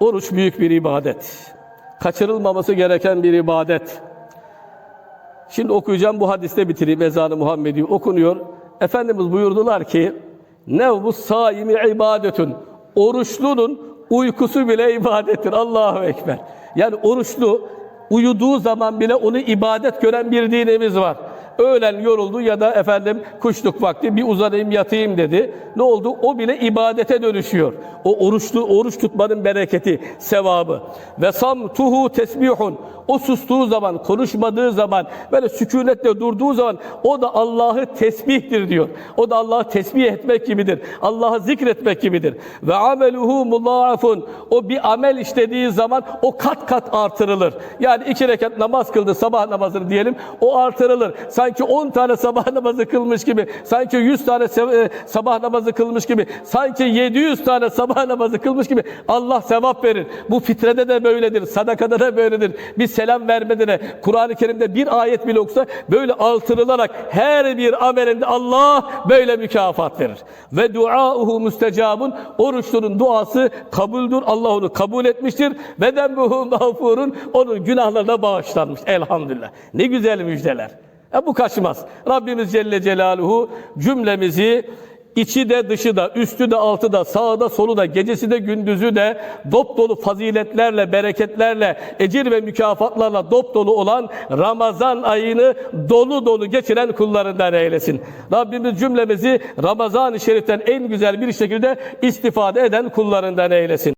Oruç büyük bir ibadet. Kaçırılmaması gereken bir ibadet. Şimdi okuyacağım bu hadiste bitireyim. Ezanı Muhammedi okunuyor. Efendimiz buyurdular ki Nevbu saimi ibadetün. Oruçlunun uykusu bile ibadettir. Allahu Ekber. Yani oruçlu uyuduğu zaman bile onu ibadet gören bir dinimiz var. Öğlen yoruldu ya da efendim kuşluk vakti bir uzanayım yatayım dedi. Ne oldu? O bile ibadete dönüşüyor. O oruçlu oruç tutmanın bereketi, sevabı. Ve samtuhu tesbihun. O sustuğu zaman, konuşmadığı zaman, böyle sükunetle durduğu zaman o da Allah'ı tesbihtir diyor. O da Allah'ı tesbih etmek gibidir. Allah'ı zikretmek gibidir. Ve ameluhu mullaafun. O bir amel işlediği zaman o kat kat artırılır. Yani iki rekat namaz kıldı sabah namazını diyelim. O artırılır. Sanki 10 tane sabah namazı kılmış gibi, sanki 100 tane e, sabah namazı kılmış gibi, sanki 700 tane sabah namazı kılmış gibi Allah sevap verir. Bu fitrede de böyledir, sadakada da böyledir. Bir selam vermede de Kur'an-ı Kerim'de bir ayet bile okusa böyle artırılarak her bir amelinde Allah böyle mükafat verir. Ve duauhu müstecabun oruçlunun duası kabuldür. Allah onu kabul etmiştir. Ve dembuhu mağfurun onun günahlarına bağışlanmış. Elhamdülillah. Ne güzel müjdeler. E bu kaçmaz. Rabbimiz Celle Celaluhu cümlemizi içi de dışı da, üstü de altı da, sağı da solu da, gecesi de gündüzü de dop dolu faziletlerle, bereketlerle, ecir ve mükafatlarla dop dolu olan Ramazan ayını dolu dolu geçiren kullarından eylesin. Rabbimiz cümlemizi Ramazan-ı Şerif'ten en güzel bir şekilde istifade eden kullarından eylesin.